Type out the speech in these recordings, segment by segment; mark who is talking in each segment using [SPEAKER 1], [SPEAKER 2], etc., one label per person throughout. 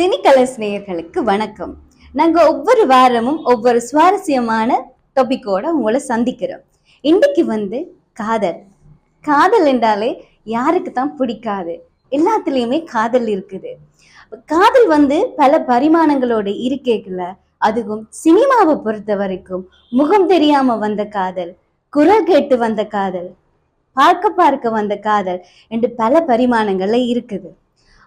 [SPEAKER 1] சினிகலர்ஸ் நேயர்களுக்கு வணக்கம். நாங்க ஒவ்வொரு வாரமும் ஒவ்வொரு சுவாரஸ்யமான டாபிக்கோட உங்களை சந்திக்கிறோம். இன்னைக்கு வந்து காதல். காதல் என்றாலே யாருக்கு தான் பிடிக்காது? எல்லாத்துலேயுமே காதல் இருக்குது. காதல் வந்து பல பரிமாணங்களோட இருக்கேக்குல. அதுவும் சினிமாவை பொறுத்த வரைக்கும் முகம் தெரியாம வந்த காதல் குரல் கேட்டு வந்த காதல் பார்க்க பார்க்க வந்த காதல் என்று பல பரிமாணங்கள்ல இருக்குது.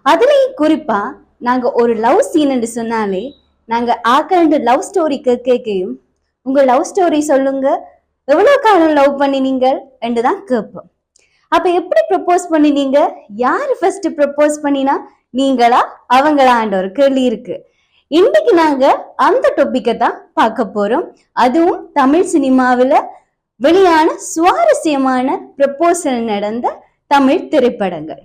[SPEAKER 1] அதுலயும் குறிப்பா நாங்க ஒரு லவ் சீன் என்று சொன்னாலே நாங்க ஆக்கண்டு லவ் ஸ்டோரி கேட்கையும் உங்க லவ் ஸ்டோரி சொல்லுங்க எவ்வளவு காலம் லவ் பண்ணினீங்க என்று தான் கேட்போம். அப்ப எப்படி ப்ரப்போஸ் பண்ணினீங்க? யாரு ஃபர்ஸ்ட் ப்ரப்போஸ் பண்ணினா? நீங்களா? அவங்களான்ற ஒரு கேள்வி இருக்கு. இன்னைக்கு நாங்க அந்த டொப்பிக்கை தான் பார்க்க போறோம். அதுவும் தமிழ் சினிமாவில் வெளியான சுவாரஸ்யமான ப்ரப்போசல் நடந்த தமிழ் திரைப்படங்கள்.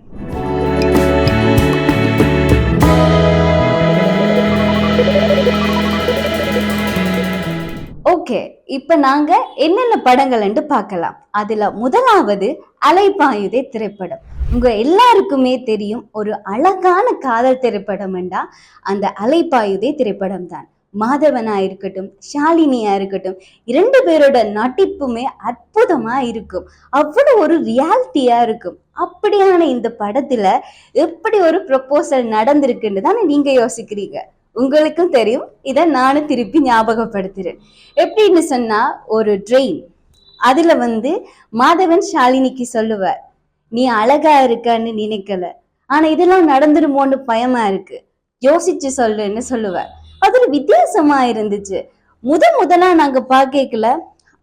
[SPEAKER 1] ஓகே இப்ப நாங்க என்னென்ன படங்கள் என்று பார்க்கலாம். அதுல முதலாவது அலைப்பாயுதே திரைப்படம். உங்க எல்லாருக்குமே தெரியும் ஒரு அழகான காதல் திரைப்படம் என்றா அந்த அலைப்பாயுதே திரைப்படம் தான். மாதவனா இருக்கட்டும் ஷாலினியா இருக்கட்டும் இரண்டு பேரோட நடிப்புமே அற்புதமா இருக்கும். அவ்வளவு ஒரு ரியாலிட்டியா இருக்கும். அப்படியான இந்த படத்துல எப்படி ஒரு ப்ரொபோசல் நடந்திருக்குன்னு தானே நீங்க யோசிக்கிறீங்க? உங்களுக்கும் தெரியும். இதை நானும் திருப்பி ஞாபகப்படுத்துறேன். எப்படின்னு சொன்னா ஒரு ட்ரெயின் அதுல வந்து மாதவன் ஷாலினிக்கு சொல்லுவார் நீ அழகா இருக்கன்னு நினைக்கல. ஆனா இதெல்லாம் நடந்துருமோன்னு பயமா இருக்கு. யோசிச்சு சொல்லுன்னு சொல்லுவார். அதுல வித்தியாசமா இருந்துச்சு. முத முதலா நாங்க பாக்கல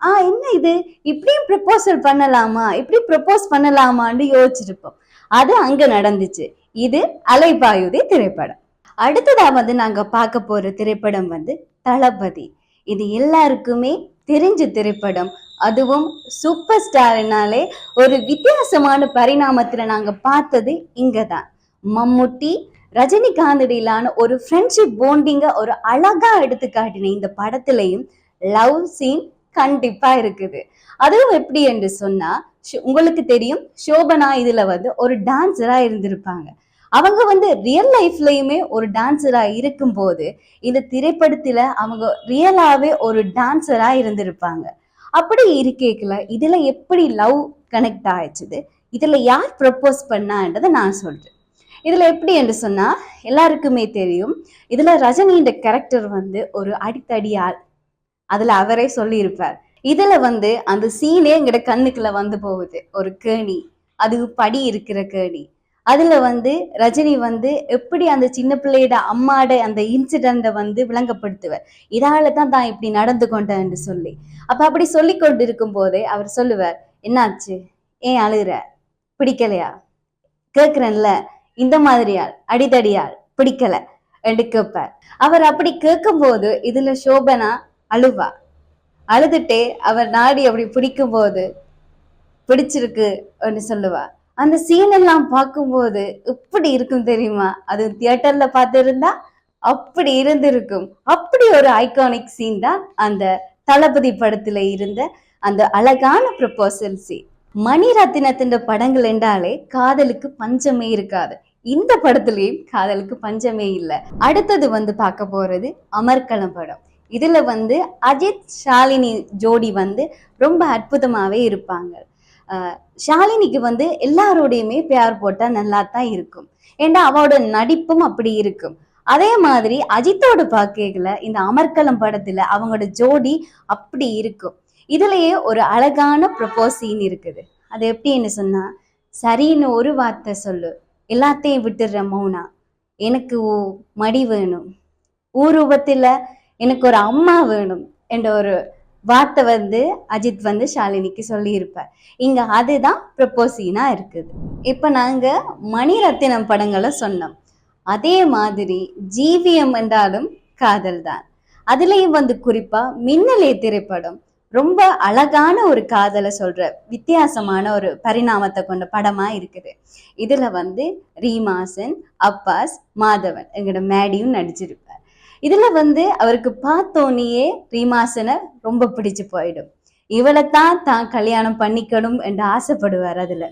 [SPEAKER 1] ஆ என்ன இது? இப்படியும் ப்ரப்போசல் பண்ணலாமா? இப்படி ப்ரப்போஸ் பண்ணலாமான்னு யோசிச்சிருப்போம். அது அங்க நடந்துச்சு. இது அலைபாயுதே திரைப்படம். அடுத்ததாக வந்து நாங்கள் பார்க்க போகிற திரைப்படம் வந்து தளபதி. இது எல்லாருக்குமே தெரிஞ்ச திரைப்படம். அதுவும் சூப்பர் ஸ்டார்னாலே ஒரு வித்தியாசமான பரிணாமத்தில் நாங்கள் பார்த்தது இங்கே தான் மம்முட்டி ரஜினிகாந்த் இடையிலான ஒரு ஃப்ரெண்ட்ஷிப் போண்டிங்க ஒரு அழகா எடுத்து காட்டின இந்த படத்துலையும் லவ் சீன் கண்டிப்பாக இருக்குது. அதுவும் எப்படி என்று சொன்னால் ஷோ- உங்களுக்கு தெரியும் சோபனா இதில் வந்து ஒரு டான்ஸராக இருந்திருப்பாங்க. அவங்க வந்து ரியல் லைஃப்லயுமே ஒரு டான்ஸரா இருக்கும்போது இந்த திரைப்படத்துல அவங்க ரியலாவே ஒரு டான்ஸரா இருந்திருப்பாங்க. அப்படி இருக்கேக்கல இதுல எப்படி லவ் கனெக்ட் ஆயிடுச்சுது? இதுல யார் ப்ரப்போஸ் பண்ணான்றதை நான் சொல்றேன். இதுல எப்படி என்று சொன்னா எல்லாருக்குமே தெரியும் இதுல ரஜினின்ற கேரக்டர் வந்து ஒரு அடித்தடி ஆள். அதுல அவரே சொல்லியிருப்பார். இதுல வந்து அந்த சீனே எங்கட கண்ணுக்குள்ள வந்து போகுது. ஒரு கேணி. அது படி இருக்கிற கேணி. அதுல வந்து ரஜினி வந்து எப்படி அந்த சின்ன பிள்ளையோட அம்மாட அந்த இன்சிடென்ட்டை வந்து விளங்கப்படுத்துவார்? இதால தான் தான் இப்படி நடந்து கொண்டேன்னு சொல்லி. அப்ப அப்படி சொல்லி கொண்டு இருக்கும் போதே அவர் சொல்லுவார் என்னாச்சு? ஏன் அழுகுற? பிடிக்கலையா? கேக்குறேன்ல. இந்த மாதிரியால் அடிதடியால் பிடிக்கல. என்று கேட்பார். அவர் அப்படி கேட்கும்போது இதுல சோபனா அழுவா. அழுதுட்டே அவர் நாடி அப்படி பிடிக்கும் போது பிடிச்சிருக்கு சொல்லுவா. அந்த சீன் எல்லாம் பார்க்கும்போது எப்படி இருக்கும் தெரியுமா? அது தியேட்டர்ல பார்த்துருந்தா அப்படி இருந்திருக்கும். அப்படி ஒரு ஐகானிக் சீன் தான் அந்த தளபதி படத்துல இருந்த அந்த அழகான ப்ரப்போசல் சீன் மணிரத்தினத்தின் படங்கள் என்றாலே காதலுக்கு பஞ்சமே இருக்காது. இந்த படத்துலயும் காதலுக்கு பஞ்சமே இல்லை. அடுத்தது வந்து பார்க்க போறது அமர்கலம் படம். இதுல வந்து அஜித் ஷாலினி ஜோடி வந்து ரொம்ப அற்புதமாவே இருப்பாங்க. ஷாலினிக்கு வந்து எல்லாரோடையுமே பேர் போட்டா நல்லா தான் இருக்கும். ஏன்னா அவளோட நடிப்பும் அப்படி இருக்கும். அதே மாதிரி அஜித்தோட பாக்கைகளை இந்த அமர்கலம் படத்துல அவங்களோட ஜோடி அப்படி இருக்கும். இதுலயே ஒரு அழகான ப்ரப்போஸ் சீன் இருக்குது. அது எப்படின்னு சொன்னா சரின்னு ஒரு வார்த்தை சொல்லு. எல்லாத்தையும் விட்டுடுற மௌனா. எனக்கு ஓ- மடி வேணும். ஊரூபத்துல எனக்கு ஒரு அம்மா வேணும் என்ற ஒரு வார்த்தை வந்து அஜித் வந்து ஷாலினிக்கு சொல்லியிருப்பார். இங்க அதுதான் ப்ரப்போசினா இருக்குது. இப்ப நாங்க மணிரத்தினம் படங்களை சொன்னோம். அதே மாதிரி ஜீவியம் என்றாலும் காதல் தான். அதுலயும் வந்து குறிப்பா மின்னலே திரைப்படம் ரொம்ப அழகான ஒரு காதலை சொல்ற வித்தியாசமான ஒரு பரிணாமத்தை கொண்ட படமா இருக்குது. இதுல வந்து ரீமாசன் அப்பாஸ் மாதவன் எங்களோட மேடியும் நடிச்சிருப்பார் இதுல வந்து அவருக்கு பார்த்தோன்னே ரீமாசனை ரொம்ப பிடிச்சு போயிடும். இவளைத்தான் தான் கல்யாணம் பண்ணிக்கணும் என்று ஆசைப்படுவார் அதுல.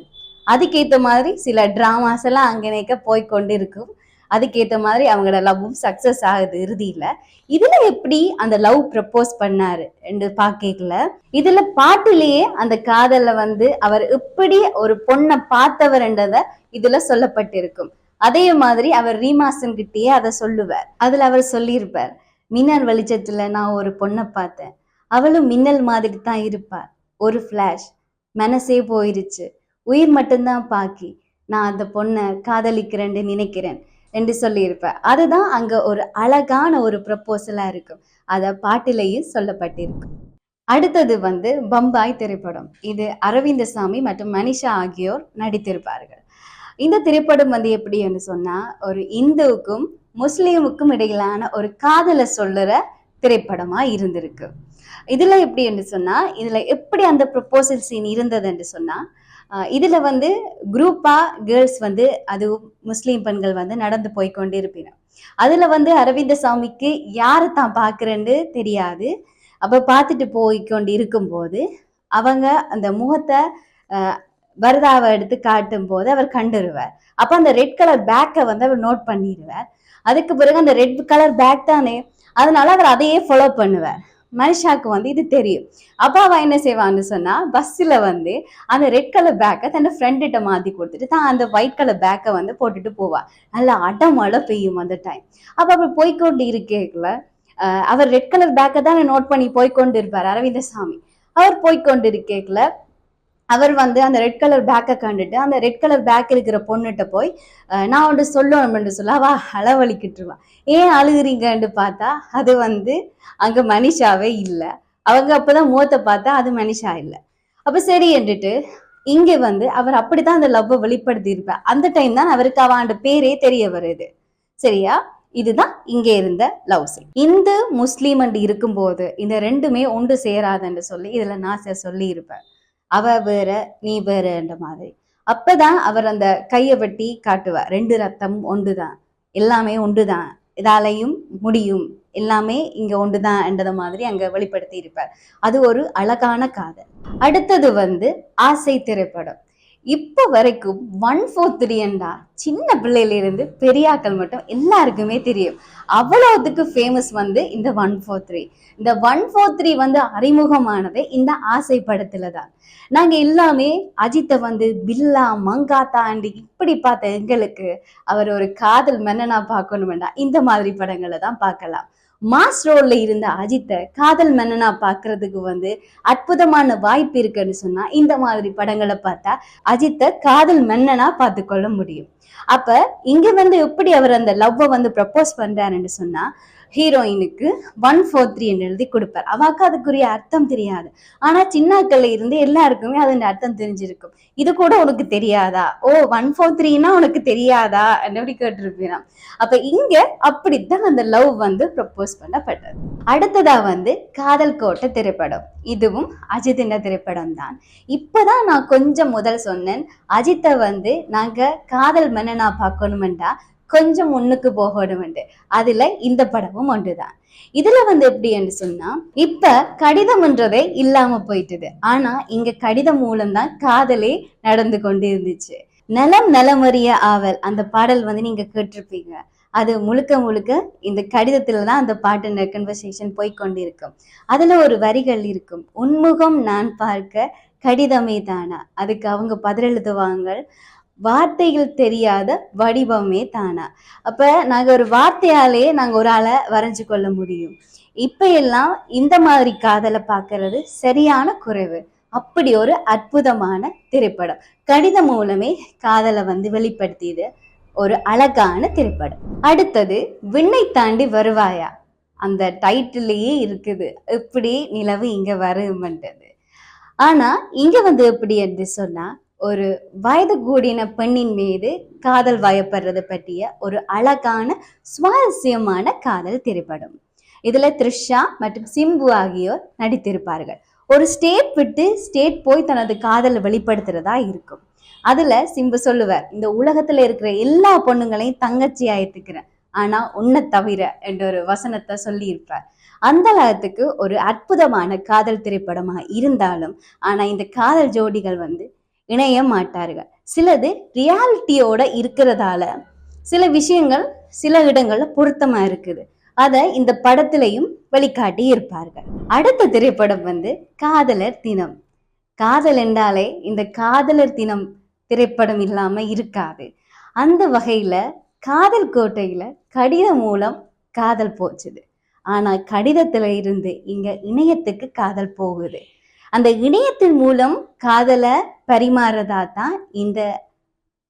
[SPEAKER 1] அதுக்கேற்ற மாதிரி சில டிராமாஸ் எல்லாம் அங்கனேக்க போய் கொண்டிருக்கும். அதுக்கேத்த மாதிரி அவங்களோட லவ்வும் சக்சஸ் ஆகுது இறுதியில. இதுல எப்படி அந்த லவ் ப்ரப்போஸ் பண்ணாரு என்று பாக்கல இதுல பாட்டிலேயே அந்த காதல்ல வந்து அவர் எப்படி ஒரு பொண்ணை பார்த்தவர் என்றதை இதுல சொல்லப்பட்டிருக்கும். அதே மாதிரி அவர் ரீமாசன் கிட்டேயே அதை சொல்லுவார். அதுல அவர் சொல்லியிருப்பார் மின்னல் வெளிச்சத்துல நான் ஒரு பொண்ணை பார்த்தேன். அவளும் மின்னல் மாதிரி தான் இருப்பார் ஒரு ஃப்ளாஷ் மனசே போயிருச்சு. உயிர் மட்டும்தான் பாக்கி. நான் அந்த பொண்ணை காதலிக்கிறேன்னு நினைக்கிறேன். என்று சொல்லியிருப்பேன் அதுதான் அங்க ஒரு அழகான ஒரு ப்ரப்போசலா இருக்கும். அத பாட்டிலேயும் சொல்லப்பட்டிருக்கும். அடுத்தது வந்து பம்பாய் திரைப்படம். இது அரவிந்தசாமி மற்றும் மனிஷா ஆகியோர் நடித்திருப்பார்கள். இந்த திரைப்படம் வந்து எப்படின்னு சொன்னா ஒரு இந்துவுக்கும் முஸ்லீமுக்கும் இடையிலான ஒரு காதலை சொல்லுற திரைப்படமா இருந்திருக்கு. இதுல எப்படி என்று சொன்னா இதுல எப்படி அந்த ப்ரொபோசல் சீன் இருந்தது என்று சொன்னா இதுல வந்து குரூப்பா கேர்ள்ஸ் வந்து அது முஸ்லீம் பெண்கள் வந்து நடந்து போய் கொண்டு இருப்பினர் அதுல வந்து அரவிந்த சாமிக்கு யாரை தான் பாக்குறேன்னு தெரியாது. அப்ப பார்த்துட்டு போய் கொண்டு இருக்கும்போது அவங்க அந்த முகத்தை வரதாவை எடுத்து காட்டும் போது அவர் கண்டுருவார் அப்போ அந்த ரெட் கலர் பேக்கை வந்து அவர் நோட் பண்ணிடுவார். அதுக்கு பிறகு அந்த ரெட் கலர் பேக் தானே அதனால அவர் அதையே ஃபாலோ பண்ணுவார். மனிஷாக்கு வந்து இது தெரியும். அப்பா அவ என்ன செய்வான்னு சொன்னா பஸ்ல வந்து அந்த ரெட் கலர் பேக்கை தன் ஃப்ரெண்ட்கிட்ட மாத்தி கொடுத்துட்டு தான் அந்த ஒயிட் கலர் பேக்கை வந்து போட்டுட்டு போவா. நல்லா அடமழை பெய்யும் அந்த டைம் அப்ப அவர் போய்க்கொண்டு இருக்கேக்குல அவர் ரெட் கலர் பேக்கை தான் நோட் பண்ணி போய்க்கொண்டு இருப்பார் அரவிந்தசாமி. அவர் போய்க்கொண்டு இருக்கேக்குல அவர் வந்து அந்த ரெட் கலர் பேக்கை கண்டுட்டு அந்த ரெட் கலர் பேக் இருக்கிற பொண்ணுகிட்ட போய் அஹ் நான் ஒன்று சொல்லணும்னு சொல்ல அவ அளவழிக்கிட்டுருவான் ஏன் அழுகுறீங்கன்னு பார்த்தா அது வந்து அங்க மனிஷாவே இல்லை. அவங்க அப்பதான் முகத்தை பார்த்தா அது மனிஷா இல்லை. அப்ப சரி என்றுட்டு இங்க வந்து அவர் அப்படித்தான் அந்த லவ்வை வெளிப்படுத்தி இருப்பார் அந்த டைம் தான் அவருக்கு அவன் பேரே தெரிய வருது. சரியா? இதுதான் இங்கே இருந்த லவ் சீன் இந்து முஸ்லீம் அண்டு இருக்கும்போது இந்த ரெண்டுமே ஒன்று சேராதுன்னு சொல்லி இதுல நான் சொல்லி இருப்பேன் அவ வேற நீ வேறன்ற மாதிரி. அப்பதான் அவர் அந்த கையை வெட்டி காட்டுவார். ரெண்டு ரத்தம் ஒன்றுதான். எல்லாமே ஒன்றுதான். இதாலையும் முடியும். எல்லாமே இங்க ஒன்றுதான் என்றத மாதிரி அங்க வெளிப்படுத்தி இருப்பார். அது ஒரு அழகான காதல். அடுத்தது வந்து ஆசை திரைப்படம். இப்போ வரைக்கும் ஒன் ஃபோர் த்ரீண்டா சின்ன பிள்ளையில இருந்து பெரியாக்கள் மட்டும் எல்லாருக்குமே தெரியும். அவ்வளோத்துக்கு ஃபேமஸ் வந்து இந்த ஒன் ஃபோர் த்ரீ இந்த ஒன் ஃபோர் த்ரீ வந்து அறிமுகமானதே இந்த ஆசை படத்துல தான். நாங்க எல்லாமே அஜித்தை வந்து பில்லா மங்காத்தா அண்டு இப்படி பார்த்த எங்களுக்கு அவர் ஒரு காதல் மன்னனா பார்க்கணும் வேண்டாம் இந்த மாதிரி படங்களை தான் பார்க்கலாம். மாஸ் ரோல்ல இருந்த அஜித்தை காதல் மன்னனா பாக்குறதுக்கு வந்து அற்புதமான வாய்ப்பு இருக்குன்னு சொன்னா இந்த மாதிரி படங்களை பார்த்தா அஜித்தை காதல் மன்னனா பார்த்து கொள்ள முடியும். அப்ப இங்க வந்து எப்படி அவர் அந்த லவ்வை வந்து ப்ரப்போஸ் பண்றாருன்னு சொன்னா ஹீரோயினுக்கு ஒன் ஃபோர் த்ரீ என்று எழுதி கொடுப்பார். அவாக்கு அதுக்குரிய அர்த்தம் தெரியாது. ஆனா சின்னாக்கள்ல இருந்து எல்லாருக்குமே அதன் அர்த்தம் தெரிஞ்சிருக்கும். இது கூட உனக்கு தெரியாதா? ஓ ஒன் ஃபோர் த்ரீனா உனக்கு தெரியாதா? அப்படி கேட்டிருப்பீராம் அப்ப இங்க அப்படித்தான் அந்த லவ் வந்து ப்ரப்போஸ் பண்ணப்பட்டது. அடுத்ததா வந்து காதல் கோட்டை திரைப்படம். இதுவும் அஜித்தின திரைப்படம் தான் இப்பதான் நான் கொஞ்சம் முதல் சொன்னேன். அஜித்தை வந்து நாங்க காதல் மன்னனா பார்க்கணுமெண்டா? கொஞ்சம் முன்னுக்கு போகணும்ண்டு. அதுல இந்த படமும் ஒன்றுதான். இதுல வந்து எப்படி என்று சொன்னா இப்ப கடிதம்ன்றதே இல்லாம போயிட்டுது. ஆனா இங்க கடிதம் மூலம்தான் காதலே நடந்து கொண்டு இருந்துச்சு நலம் நலமறிய ஆவல் அந்த பாடல் வந்து நீங்க கேட்டிருப்பீங்க. அது முழுக்க முழுக்க இந்த கடிதத்துல தான் அந்த பாட்டு கன்வர்சேஷன் போய்கொண்டிருக்கும் அதுல ஒரு வரிகள் இருக்கும். உன்முகம் நான் பார்க்க கடிதமே தானா? அதுக்கு அவங்க பதிலெழுதுவாங்க. வார்த்தைகள் தெரியாத வடிவமே தானா. அப்ப நாங்க ஒரு வார்த்தையாலேயே நாங்க ஒரு ஆளை வரைஞ்சு கொள்ள முடியும். இப்ப எல்லாம் இந்த மாதிரி காதலை பார்க்கறது சரியான குறைவு. அப்படி ஒரு அற்புதமான திரைப்படம். கடிதம் மூலமே காதலை வந்து வெளிப்படுத்தியது ஒரு அழகான திரைப்படம். அடுத்தது விண்ணை தாண்டி வருவாயா? அந்த டைட்டிலேயே இருக்குது. இப்படி நிலவு இங்க வருமன்றது. ஆனா இங்க வந்து எப்படி என்று சொன்னா ஒரு வயது கூடின பெண்ணின் மீது காதல் வயப்படுறது பற்றிய ஒரு அழகான சுவாரஸ்யமான காதல் திரைப்படம். இதுல த்ரிஷா மற்றும் சிம்பு ஆகியோர் நடித்திருப்பார்கள். ஒரு ஸ்டேட் விட்டு ஸ்டேட் போய் தனது காதலை வெளிப்படுத்துறதா இருக்கும். அதுல சிம்பு சொல்லுவார் இந்த உலகத்துல இருக்கிற எல்லா பொண்ணுங்களையும் தங்கச்சி ஆயிட்டுக்கிறேன் ஆனா உன்னை தவிர என்ற ஒரு வசனத்தை சொல்லி இருப்பார் அந்த அளவுக்கு ஒரு அற்புதமான காதல் திரைப்படமாக இருந்தாலும் ஆனா இந்த காதல் ஜோடிகள் வந்து இணைய மாட்டார்கள். சிலது ரியாலிட்டியோட இருக்கிறதால சில விஷயங்கள் சில இடங்கள்ல பொருத்தமா இருக்குது. அதை இந்த படத்திலையும் வெளிக்காட்டி இருப்பார்கள். அடுத்த திரைப்படம் வந்து காதலர் தினம். காதல் என்றாலே இந்த காதலர் தினம் திரைப்படம் இல்லாம இருக்காது. அந்த வகையில காதல் கோட்டையில கடிதம் மூலம் காதல் போச்சுது. ஆனா கடிதத்துல இருந்து இங்க இணையத்துக்கு காதல் போகுது. அந்த இணையத்தின் மூலம் காதலை பரிமாறதா தான் இந்த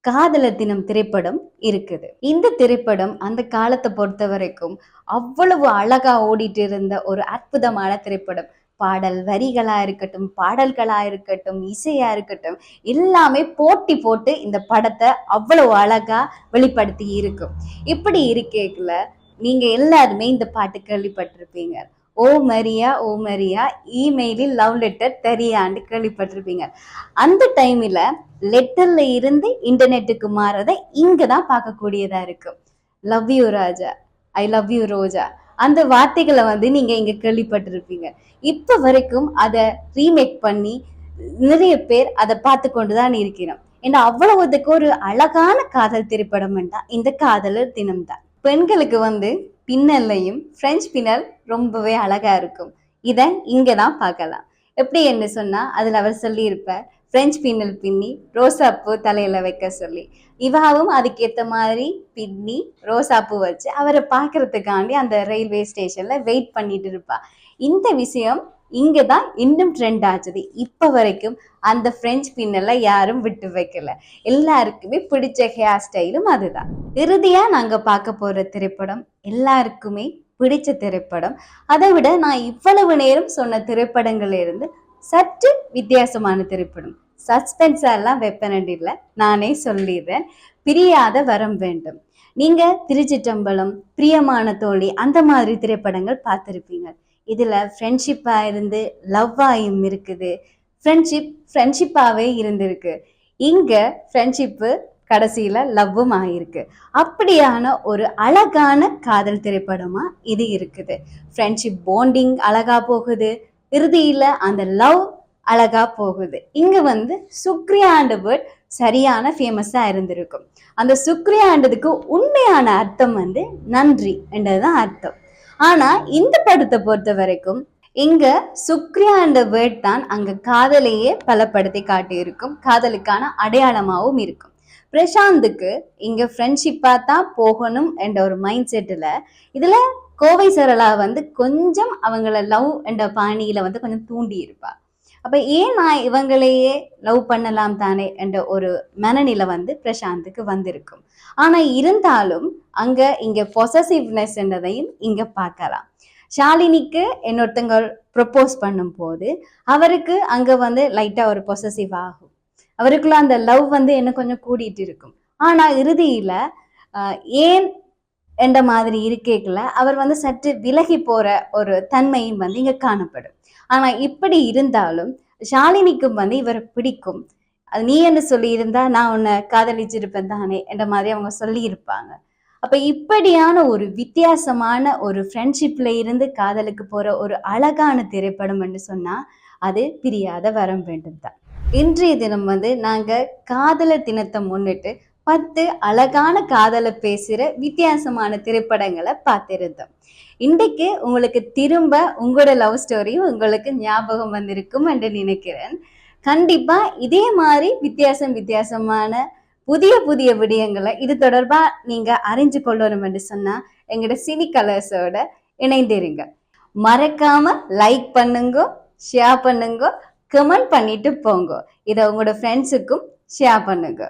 [SPEAKER 1] காதலர் தினம் திரைப்படம் இருக்குது. இந்த திரைப்படம் அந்த காலத்தை பொறுத்த வரைக்கும் அவ்வளவு அழகா ஓடிட்டு இருந்த ஒரு அற்புதமான திரைப்படம். பாடல் வரிகளா இருக்கட்டும் பாடல்களா இருக்கட்டும் இசையா இருக்கட்டும் எல்லாமே போட்டி போட்டு இந்த படத்தை அவ்வளவு அழகா வெளிப்படுத்தி இருக்கும் இப்படி இருக்கேக்குல நீங்க எல்லாருமே இந்த பாட்டு கேள்விப்பட்டிருப்பீங்க. ஓ மரியா ஓ மரியா இமெயிலில் லவ் லெட்டர் தெரியாண்டு கேள்விப்பட்டிருப்பீங்க. அந்த டைமில் லெட்டரில் இருந்து இன்டர்நெட்டுக்கு மாறதை இங்கே தான் பார்க்கக்கூடியதாக இருக்கும் love you Raja. I love you Roja. அந்த வார்த்தைகளை வந்து நீங்கள் இங்கே கேள்விப்பட்டிருப்பீங்க. இப்போ வரைக்கும் அதை ரீமேக் பண்ணி நிறைய பேர் அதை பார்த்து கொண்டு தான் இருக்கிறோம். ஏன்னா அவ்வளவுக்கு ஒரு அழகான காதல் திரைப்படம் தான். இந்த காதலர் தினம் தான் பெண்களுக்கு வந்து பின்னல்லையும் ஃப்ரெஞ்ச் பின்னல் ரொம்பவே அழகா இருக்கும். இதை இங்கே தான் பார்க்கலாம். எப்படி என்ன சொன்னால் அதில் அவர் சொல்லியிருப்பார் ஃப்ரெஞ்ச் பின்னல் பின்னி ரோசாப்பூ தலையில் வைக்க சொல்லி. இவாவும் அதுக்கேற்ற மாதிரி பின்னி ரோசாப்பூ வச்சு அவரை பார்க்கறதுக்காண்டி அந்த ரயில்வே ஸ்டேஷனில் வெயிட் பண்ணிட்டு இருப்பா. இந்த விஷயம் இங்கே தான் இன்னும் ட்ரெண்ட் ஆச்சுது. இப்போ வரைக்கும் அந்த ஃப்ரெஞ்ச் பின்னெல்லாம் யாரும் விட்டு வைக்கல. எல்லாருக்குமே பிடிச்ச ஹேர் ஸ்டைலும் அதுதான். இறுதியாக நாங்கள் பார்க்க போகிற திரைப்படம் எல்லாருக்குமே பிடிச்ச திரைப்படம். அதை விட நான் இவ்வளவு நேரம் சொன்ன திரைப்படங்கள்ல இருந்து சற்று வித்தியாசமான திரைப்படம். சஸ்பென்ஸா எல்லாம் வெப்பனண்ட் இல்லை நானே சொல்லிடுறேன். பிரியாத வரம் வேண்டும். நீங்கள் திருச்சிற்றம்பலம் பிரியமான தோழி அந்த மாதிரி திரைப்படங்கள் பார்த்துருப்பீங்க. இதில் ஃப்ரெண்ட்ஷிப்பாக இருந்து லவ்வாயும் இருக்குது. ஃப்ரெண்ட்ஷிப் ஃப்ரெண்ட்ஷிப்பாகவே இருந்திருக்கு. இங்கே ஃப்ரெண்ட்ஷிப்பு கடைசியில் லவ்வும் ஆகியிருக்கு அப்படியான ஒரு அழகான காதல் திரைப்படமாக இது இருக்குது. ஃப்ரெண்ட்ஷிப் போண்டிங் அழகா போகுது. இறுதியில் அந்த லவ் அழகாக போகுது. இங்கே வந்து சுக்ரியாண்ட வேர்ட் சரியான ஃபேமஸாக இருந்திருக்கும். அந்த சுக்ரியாண்டதுக்கு உண்மையான அர்த்தம் வந்து நன்றி என்றது தான் அர்த்தம். ஆனா இந்த படத்தை பொறுத்த வரைக்கும் இங்க சுக்ரியா என்ற வேர்ட் தான் அங்க காதலையே பலப்படுத்தி காட்டியிருக்கும். காதலுக்கான அடையாளமாகவும் இருக்கும். பிரசாந்துக்கு இங்க ஃப்ரெண்ட்ஷிப்பா தான் போகணும் என்ற ஒரு மைண்ட் செட்டில் இதுல கோவை சரளா வந்து கொஞ்சம் அவங்கள லவ் என்ற பாணியில வந்து கொஞ்சம் தூண்டி இருப்பா. அப்ப ஏன் நான் இவங்களையே லவ் பண்ணலாம் தானே என்ற ஒரு மனநிலை வந்து பிரசாந்துக்கு வந்திருக்கும். ஆனா இருந்தாலும் அங்க இங்க பொசசிவ்னஸ் என்றதையும் இங்க பார்க்கலாம். ஷாலினிக்கு இன்னொருத்தங்க ப்ரொப்போஸ் பண்ணும் போது அவருக்கு அங்க வந்து லைட்டா ஒரு பொசசிவ் ஆகும். அவருக்குள்ள அந்த லவ் வந்து என்ன கொஞ்சம் கூடிட்டு இருக்கும். ஆனா இறுதியில ஆஹ், ஏன் என்ற மாதிரி இருக்கேக்கல அவர் வந்து சற்று விலகி போற ஒரு தன்மையும் வந்து இங்க காணப்படும். ஆனா இப்படி இருந்தாலும் ஷாலினிக்கும் வந்து இவரை பிடிக்கும். அது நீ என்ன சொல்லி இருந்தா நான் உன்னை காதலிச்சிருப்பேன் தானே என்ற மாதிரி அவங்க சொல்லி இருப்பாங்க அப்ப இப்படியான ஒரு வித்தியாசமான ஒரு ஃப்ரெண்ட்ஷிப்ல இருந்து காதலுக்கு போற ஒரு அழகான திரைப்படம் என்று சொன்னா அது பிரியாத வரம் வேண்டும் தான் இன்றைய தினம் வந்து நாங்க காதலர் தினத்தை முன்னிட்டு பத்து அழகான காதலை பேசுகிற வித்தியாசமான திரைப்படங்களை பார்த்துருந்தோம். இன்றைக்கு உங்களுக்கு திரும்ப உங்களோட லவ் ஸ்டோரியும் உங்களுக்கு ஞாபகம் வந்திருக்கும் என்று நினைக்கிறேன். கண்டிப்பாக இதே மாதிரி வித்தியாசம் வித்தியாசமான புதிய புதிய விடயங்களை இது தொடர்பாக நீங்கள் அறிஞ்சு கொள்ளணும் என்று சொன்னால் எங்களோட சினி கலர்ஸோட இணைந்திருங்க. மறக்காம லைக் பண்ணுங்க ஷேர் பண்ணுங்க கமெண்ட் பண்ணிட்டு போங்க. இதை உங்களோட ஃப்ரெண்ட்ஸுக்கும் ஷேர் பண்ணுங்க.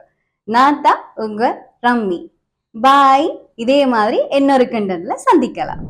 [SPEAKER 1] நான் தான் உங்க ரம்மி. பாய் இதே மாதிரி இன்னொரு கண்டனில் சந்திக்கலாம்.